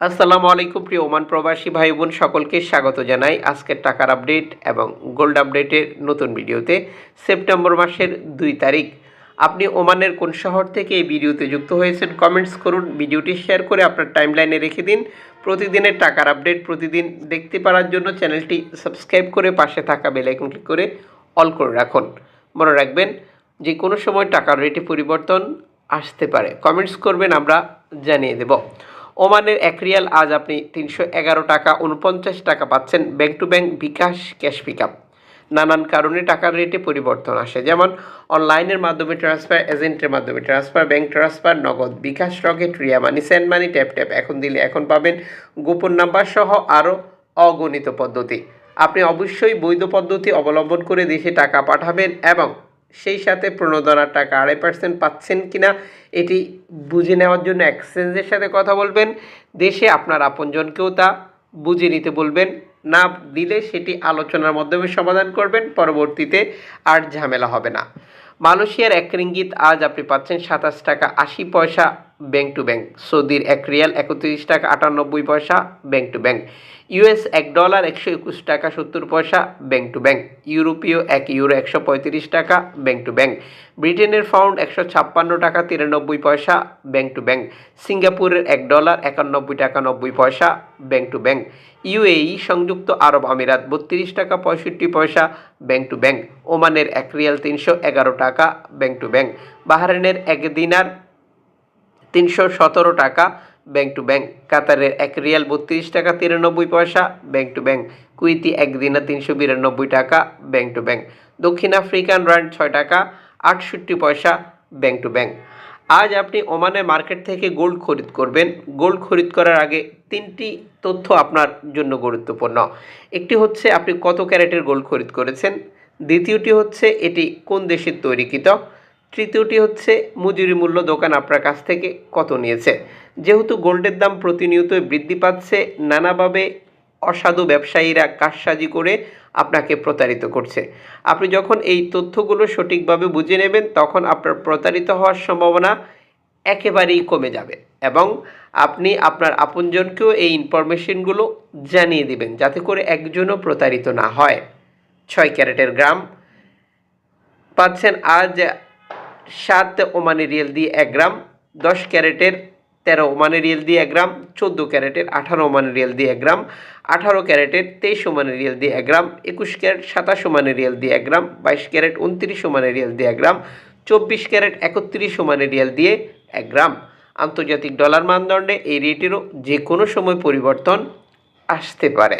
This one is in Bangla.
আসসালামু আলাইকুম প্রিয় ওমান প্রবাসী ভাই বোন, সকলকে স্বাগত জানাই আজকের টাকার আপডেট এবং গোল্ড আপডেটের নতুন ভিডিওতে। সেপ্টেম্বর মাসের দুই তারিখ। আপনি ওমানের কোন শহর থেকে এই ভিডিওতে যুক্ত হয়েছেন, কমেন্টস করুন, ভিডিওটি শেয়ার করে আপনার টাইমলাইনে রেখে দিন। প্রতিদিনের টাকার আপডেট প্রতিদিন দেখতে পারার জন্য চ্যানেলটি সাবস্ক্রাইব করে পাশে থাকা বেল আইকন ক্লিক করে অল করে রাখুন। মনে রাখবেন যে কোনো সময় টাকার রেটে পরিবর্তন আসতে পারে। কমেন্টস করবেন, আমরা জানিয়ে দেব। ওমানের এক রিয়াল আজ আপনি তিনশো এগারো টাকা উনপঞ্চাশ টাকা পাচ্ছেন bank to bank bKash cash pickup. নানান কারণে টাকার রেটে পরিবর্তন আসে। যেমন, অনলাইনের মাধ্যমে ট্রান্সফার, এজেন্টের মাধ্যমে transfer, bank transfer, Nagad bKash, Rocket, Ria Money, send money, tap tap. এখন দিলে এখন পাবেন গোপন নাম্বার সহ আরও অগণিত পদ্ধতি। আপনি অবশ্যই বৈধ পদ্ধতি অবলম্বন করে দেশে টাকা পাঠাবেন এবং সেই সাথে প্রণোদনার টাকা আড়াই পার্সেন্ট পাচ্ছেন কি না এটি বুঝে নেওয়ার জন্য এক্সচেঞ্জের সাথে কথা বলবেন। দেশে আপনার আপনজনকেও তা বুঝে নিতে বলবেন। না দিলে সেটি আলোচনার মাধ্যমে সমাধান করবেন, পরবর্তীতে আর ঝামেলা হবে না। মালয়েশিয়ার এক রিঙ্গিত আজ আপনি পাচ্ছেন সাতাশ টাকা আশি পয়সা ব্যাংক টু ব্যাংক। সৌদির এক রিয়াল একত্রিশ টাকা আটানব্বই পয়সা ব্যাংক টু ব্যাংক। ইউএস এক ডলার একশো একুশ টাকা সত্তর পয়সা ব্যাংক টু ব্যাংক। ইউরোপীয় এক ইউরো একশো পঁয়ত্রিশ টাকা ব্যাংক টু ব্যাংক। ব্রিটেনের পাউন্ড একশো ছাপ্পান্ন টাকা তিরানব্বই পয়সা ব্যাংক টু ব্যাংক। সিঙ্গাপুরের এক ডলার একানব্বই টাকা নব্বই পয়সা ব্যাংক টু ব্যাংক। ইউএই সংযুক্ত আরব আমিরাত বত্রিশ টাকা পঁয়ষট্টি পয়সা ব্যাংক টু ব্যাংক। ওমানের এক রিয়াল তিনশো এগারো টাকা ব্যাংক টু ব্যাংক। বাহারেনের এক দিনার তিনশো সতেরো টাকা ব্যাংক টু ব্যাংক। কাতারের এক রিয়াল বত্রিশ টাকা তিরানব্বই পয়সা ব্যাংক টু ব্যাংক। কুইতি এক দিনা তিনশো বিরানব্বই টাকা ব্যাংক টু ব্যাংক। দক্ষিণ আফ্রিকান রান্ড ছয় টাকা আটষট্টি পয়সা ব্যাংক টু ব্যাংক। আজ আপনি ওমানের মার্কেট থেকে গোল্ড খরিদ করবেন। গোল্ড খরিদ করার আগে তিনটি তথ্য আপনার জন্য গুরুত্বপূর্ণ। একটি হচ্ছে আপনি কত ক্যারেটের গোল্ড খরিদ করেছেন? দ্বিতীয়টি হচ্ছে এটি কোন দেশের তৈরিকৃত? তৃতীয়টি হচ্ছে মজুরি মূল্য দোকান আপনার কাছ থেকে কত নিয়েছে? যেহেতু গোল্ডের দাম প্রতিনিয়তই বৃদ্ধি পাচ্ছে, নানাভাবে অসাধু ব্যবসায়ীরা কারসাজি করে আপনাকে প্রতারিত করছে। আপনি যখন এই তথ্যগুলো সঠিকভাবে বুঝে নেবেন, তখন আপনার প্রতারিত হওয়ার সম্ভাবনা একেবারেই কমে যাবে এবং আপনি আপনার আপনজনকেও এই ইনফরমেশনগুলো জানিয়ে দিবেন যাতে করে একজনও প্রতারিত না হয়। ছয় ক্যারেটের গ্রাম। পাচ্ছেন আজ সাত ওমানি রিয়েল দিয়ে এক গ্রাম, দশ ক্যারেটের তেরো ওমানি রিয়েল দিয়ে এক গ্রাম, চোদ্দ ক্যারেটের আঠারো ওমানি রিয়েল দিয়ে এক গ্রাম, আঠারো ক্যারেটের তেইশ ওমানি রিয়েল দিয়ে এক গ্রাম, একুশ ক্যারেট সাতাশ ওমানি রিয়েল দিয়ে এক গ্রাম, বাইশ ক্যারেট উনত্রিশ ওমানি রিয়েল দিয়ে এক গ্রাম, চব্বিশ ক্যারেট একত্রিশ ওমানি রিয়েল দিয়ে এক গ্রাম। আন্তর্জাতিক ডলার মানদণ্ডে এই রেটেরও যে কোনো সময় পরিবর্তন আসতে পারে।